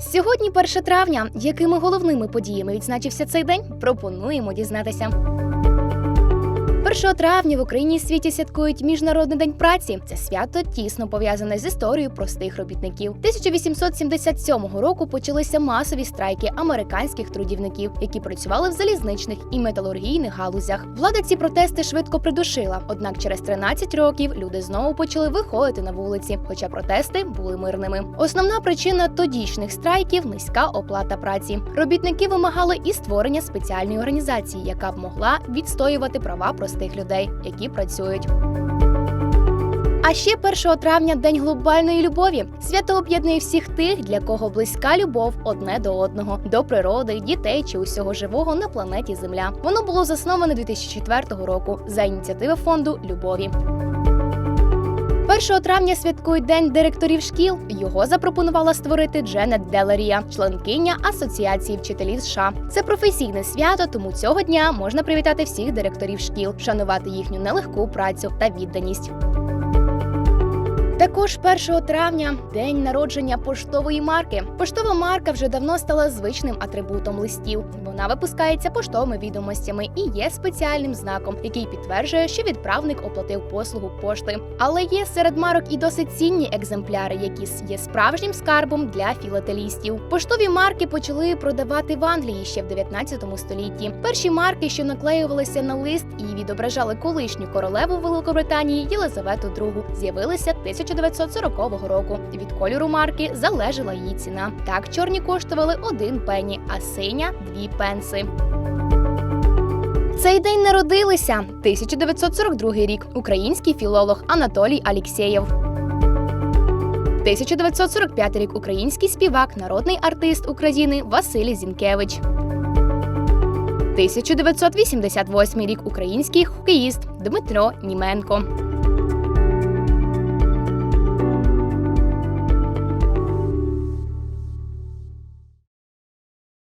Сьогодні 1 травня. Якими головними подіями відзначився цей день? Пропонуємо дізнатися. 1 травня в Україні і світі святкують Міжнародний день праці. Це свято тісно пов'язане з історією простих робітників. 1877 року почалися масові страйки американських трудівників, які працювали в залізничних і металургійних галузях. Влада ці протести швидко придушила. Однак через 13 років люди знову почали виходити на вулиці, хоча протести були мирними. Основна причина тодішніх страйків низька оплата праці. Робітники вимагали і створення спеціальної організації, яка б могла відстоювати права простих людей, які працюють. А ще 1 травня День глобальної любові. Свято об'єднує всіх тих, для кого близька любов одне до одного, до природи, дітей чи усього живого на планеті Земля. Воно було засноване 2004 року за ініціативи фонду любові. 1 травня святкують День директорів шкіл. Його запропонувала створити Дженет Делерія, членкиня Асоціації вчителів США. Це професійне свято, тому цього дня можна привітати всіх директорів шкіл, шанувати їхню нелегку працю та відданість. Також 1 травня день народження поштової марки. Поштова марка вже давно стала звичним атрибутом листів. Вона випускається поштовими відомостями і є спеціальним знаком, який підтверджує, що відправник оплатив послугу пошти. Але є серед марок і досить цінні екземпляри, які є справжнім скарбом для філателістів. Поштові марки почали продавати в Англії ще в 19 столітті. Перші марки, що наклеювалися на лист і відображали колишню королеву Великобританії Єлизавету II, з'явилися 1940 року. Від кольору марки залежала її ціна. Так чорні коштували один пені, а синя дві пенси. Цей день народилися 1942 рік. Український філолог Анатолій Алєксєєв. 1945 рік. Український співак, народний артист України Василій Зінкевич. 1988 рік. Український хокеїст Дмитро Німенко.